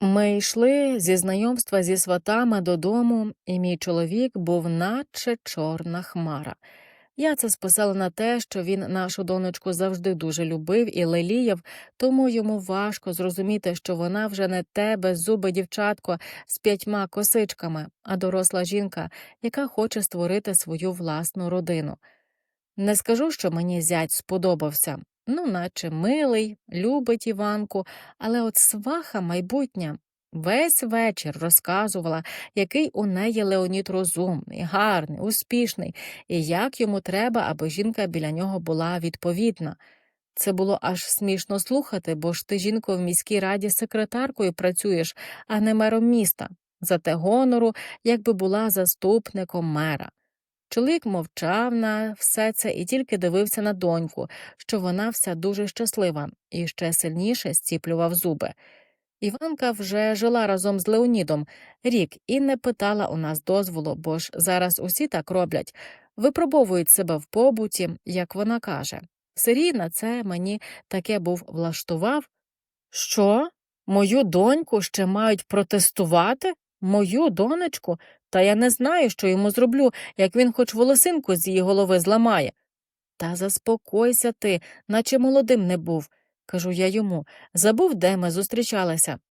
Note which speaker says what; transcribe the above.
Speaker 1: Ми йшли зі знайомства зі сватами додому, і мій чоловік був наче чорна хмара. Я це списала на те, що він нашу донечку завжди дуже любив і леліяв, тому йому важко зрозуміти, що вона вже не те беззубе дівчатко з п'ятьма косичками, а доросла жінка, яка хоче створити свою власну родину. Не скажу, що мені зять сподобався, ну, наче милий, любить Іванку, але от сваха майбутня. Весь вечір розказувала, який у неї Леонід розумний, гарний, успішний, і як йому треба, аби жінка біля нього була відповідна. Це було аж смішно слухати, бо ж ти, жінко, в міській раді секретаркою працюєш, а не мером міста. Зате гонору, якби була заступником мера. Чоловік мовчав на все це і тільки дивився на доньку, що вона вся дуже щаслива, і ще сильніше зціплював зуби. Іванка вже жила разом з Леонідом рік і не питала у нас дозволу, бо ж зараз усі так роблять, випробовують себе в побуті, як вона каже. Сирій на це мені таке був влаштував. Що? Мою доньку ще мають протестувати? Мою донечку? Та я не знаю, що йому зроблю, як він хоч волосинку з її голови зламає. Та заспокойся ти, наче молодим не був, кажу я йому. Забув, де ми зустрічалися.